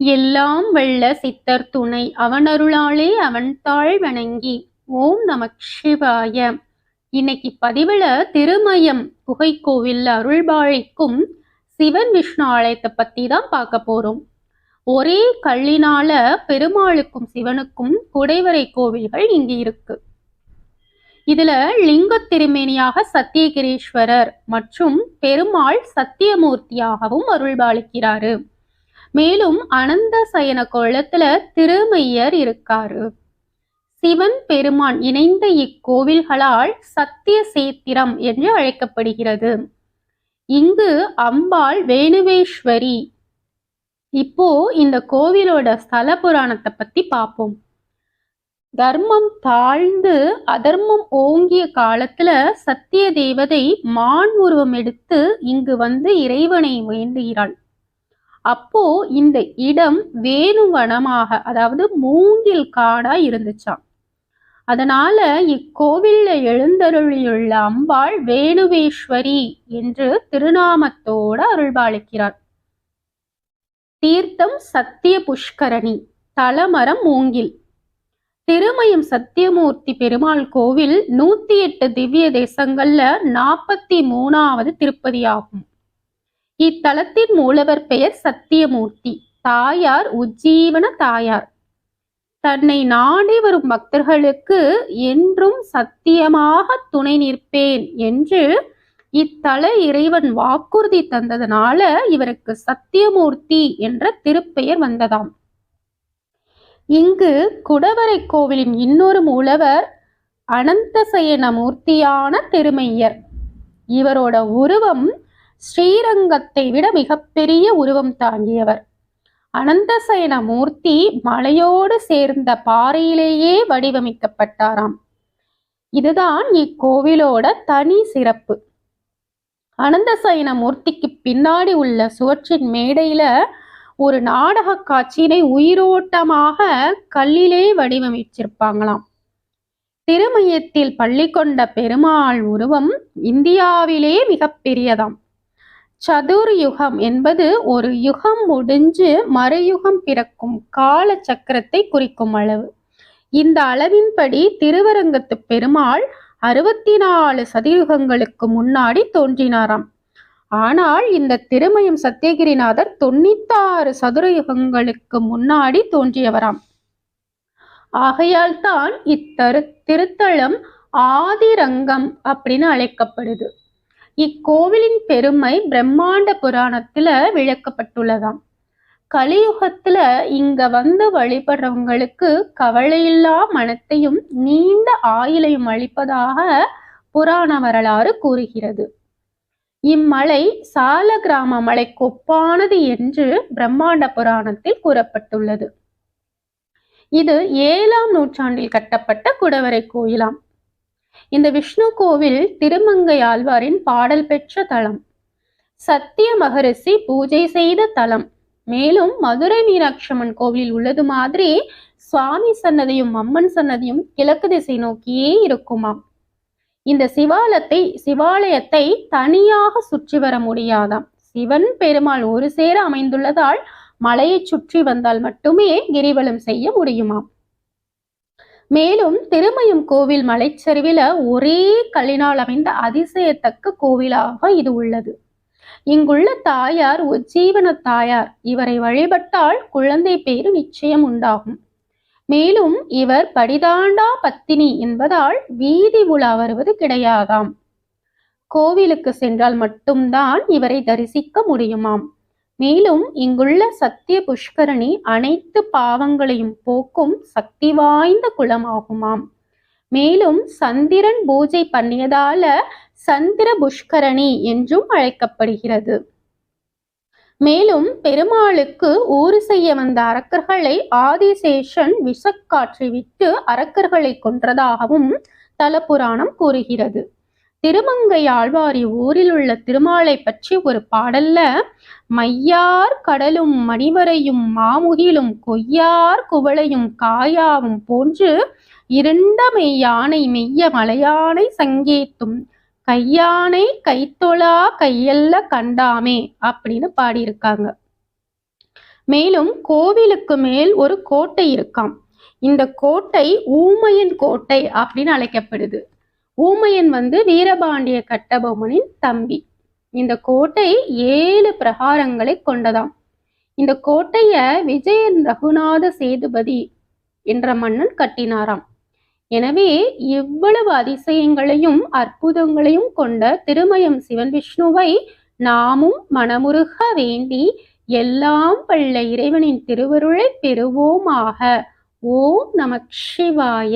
எல்லாம் வெள்ள சித்தர் துணை அவனருளாலே அவன்தாள் வணங்கி ஓம் நமக் சிவாய. இன்னைக்கு பதிவுல திருமயம் குகைக்கோவில் அருள்பாழிக்கும் சிவன் விஷ்ணு ஆலயத்தை பத்தி தான் பார்க்க போறோம். ஒரே கல்லினால பெருமாளுக்கும் சிவனுக்கும் குடைவரை கோவில்கள் இங்கு இருக்கு. இதுல லிங்க திருமேனியாக சத்தியகிரீஸ்வரர் மற்றும் பெருமாள் சத்தியமூர்த்தியாகவும் அருள்பாலிக்கிறாரு. மேலும் அனந்த சயன கோலத்துல திருமையர் இருக்காரு. சிவன் பெருமான் இணைந்த இக்கோவில்களால் சத்திய சேத்திரம் என்று அழைக்கப்படுகிறது. இங்கு அம்பாள் வேணுவேஸ்வரி. இப்போ இந்த கோவிலோட ஸ்தல புராணத்தை பத்தி பார்ப்போம் தர்மம் தாழ்ந்து அதர்மம் ஓங்கிய காலத்துல சத்திய தேவதை மான் உருவம் எடுத்து இங்கு வந்து இறைவனை வேண்டுகிறாள். அப்போ இந்த இடம் வேணுவனமாக அதாவது மூங்கில் காடா இருந்துச்சாம். அதனால இக்கோவில்ல எழுந்தருளியுள்ள அம்பாள் வேணுவேஸ்வரி என்று திருநாமத்தோட அருள்பாலிக்கிறார். தீர்த்தம் சத்திய புஷ்கரணி தலமரம் மூங்கில். திருமயம் சத்தியமூர்த்தி பெருமாள் கோவில் நூத்தி எட்டு திவ்ய தேசங்கள்ல நாற்பத்தி மூணாவது திருப்பதியாகும். இத்தலத்தின் மூலவர் பெயர் சத்தியமூர்த்தி. தாயார் உஜ்ஜீவன தாயார். தன்னை நாடி வரும் பக்தர்களுக்கு என்றும் சத்தியமாக துணை நிற்பேன் என்று இத்தல இறைவன் வாக்குறுதி தந்ததனால இவருக்கு சத்தியமூர்த்தி என்ற திருப்பெயர் வந்ததாம். இங்கு குடவரை கோவிலின் இன்னொரு மூலவர் அனந்தசயன மூர்த்தியான திருமையர் இவரோட உருவம் ஸ்ரீரங்கத்தை விட மிகப்பெரிய உருவம் தாங்கியவர். அனந்தசயன மூர்த்தி மலையோடு சேர்ந்த பாறையிலேயே வடிவமைக்கப்பட்டாராம். இதுதான் இக்கோவிலோட தனி சிறப்பு. அனந்தசயன மூர்த்திக்கு பின்னாடி உள்ள சுவற்றின் மேடையில ஒரு நாடக காட்சியினை உயிரோட்டமாக கல்லிலே வடிவமைச்சிருப்பாங்களாம். திருமயத்தில் பள்ளி கொண்ட பெருமாள் உருவம் இந்தியாவிலே மிகப்பெரியதாம். சதுர் யுகம் என்பது ஒரு யுகம் முடிஞ்சு மறுயுகம் பிறக்கும் கால சக்கரத்தை குறிக்கும் அளவு. இந்த அளவின்படி திருவரங்கத்து பெருமாள் அறுபத்தி நாலு சதியுகங்களுக்கு முன்னாடி தோன்றினாராம். ஆனால் இந்த திருமயம் சத்தியகிரிநாதர் தொண்ணூத்தாறு சதுர யுகங்களுக்கு முன்னாடி தோன்றியவராம். ஆகையால் தான் இத்தரு திருத்தலம் ஆதிரங்கம் அப்படின்னு அழைக்கப்படுது. இக்கோவிலின் பெருமை பிரம்மாண்ட புராணத்துல விளக்கப்பட்டுள்ளதாம். கலியுகத்துல இங்க வந்து வழிபடுறவங்களுக்கு கவலையில்லா மனத்தையும் நீண்ட ஆயுளையும் அளிப்பதாக புராண வரலாறு கூறுகிறது. இம்மலை சால கிராம மலைக்கு ஒப்பானது என்று பிரம்மாண்ட புராணத்தில் கூறப்பட்டுள்ளது. இது ஏழாம் நூற்றாண்டில் கட்டப்பட்ட குடவரை கோயிலாம். இந்த விஷ்ணு கோவில் திருமங்கை ஆழ்வாரின் பாடல் பெற்ற தலம். சத்திய மகரிஷி பூஜை செய்த தலம். மேலும் மதுரை மீனாட்சம்மன் கோவிலில் உள்ளது மாதிரி சுவாமி சன்னதியும் அம்மன் சன்னதியும் கிழக்கு திசை நோக்கியே இருக்குமாம். இந்த சிவாலத்தை சிவாலயத்தை தனியாக சுற்றி வர முடியாதாம். சிவன் பெருமாள் ஒரு சேர அமைந்துள்ளதால் மலையை சுற்றி வந்தால் மட்டுமே கிரிவலம் செய்ய முடியுமாம். மேலும் திருமயம் கோவில் மலைச்சரிவில ஒரே கல்லினால் அமைந்த அதிசயத்தக்க கோவிலாக இது உள்ளது. இங்குள்ள தாயார் உஜ்ஜீவன தாயார். இவரை வழிபட்டால் குழந்தை பேரு நிச்சயம் உண்டாகும். மேலும் இவர் படிதாண்டா பத்தினி என்பதால் வீதி உலா வருவது கிடையாதாம். கோவிலுக்கு சென்றால் மட்டும்தான் இவரை தரிசிக்க முடியுமாம். மேலும் இங்குள்ள சத்திய புஷ்கரணி அனைத்து பாவங்களையும் போக்கும் சக்தி வாய்ந்த குளமாகுமாம் மேலும் சந்திரன் பூஜை பண்ணியதால சந்திர புஷ்கரணி என்றும் அழைக்கப்படுகிறது. மேலும் பெருமாளுக்கு ஊறு செய்ய வந்த அரக்கர்களை ஆதிசேஷன் விஷக்காற்றி விட்டு அரக்கர்களை கொன்றதாகவும் தலபுராணம் கூறுகிறது. திருமங்கை ஆழ்வாரி ஊரில் உள்ள திருமாலை பற்றி ஒரு பாடல்ல மையார் கடலும் மணிவரையும் மாமுகிலும் கொய்யார் குவளையும் காயாவும் போன்று இருண்ட மெய்யானை மெய்ய மலையானை சங்கேத்தும். கையானை கைத்தொழா கையல்ல கண்டாமே அப்படின்னு பாடியிருக்காங்க. மேலும் கோவிலுக்கு மேல் ஒரு கோட்டை இருக்காம். இந்த கோட்டை ஊமையின் கோட்டை அப்படின்னு அழைக்கப்படுது. ஊமையன் வந்து வீரபாண்டிய கட்டபொம்மனின் தம்பி. இந்த கோட்டை ஏழு பிரகாரங்களை கொண்டதாம். இந்த கோட்டைய விஜயன் ரகுநாத சேதுபதி என்ற மன்னன் கட்டினாராம். எனவே இவ்வளவு அதிசயங்களையும் அற்புதங்களையும் கொண்ட திருமயம் சிவன் விஷ்ணுவை நாமும் மனமுருக வேண்டி எல்லாம் வல்ல இறைவனின் திருவருளை பெறுவோமாக. ஓம் நமக் சிவாய.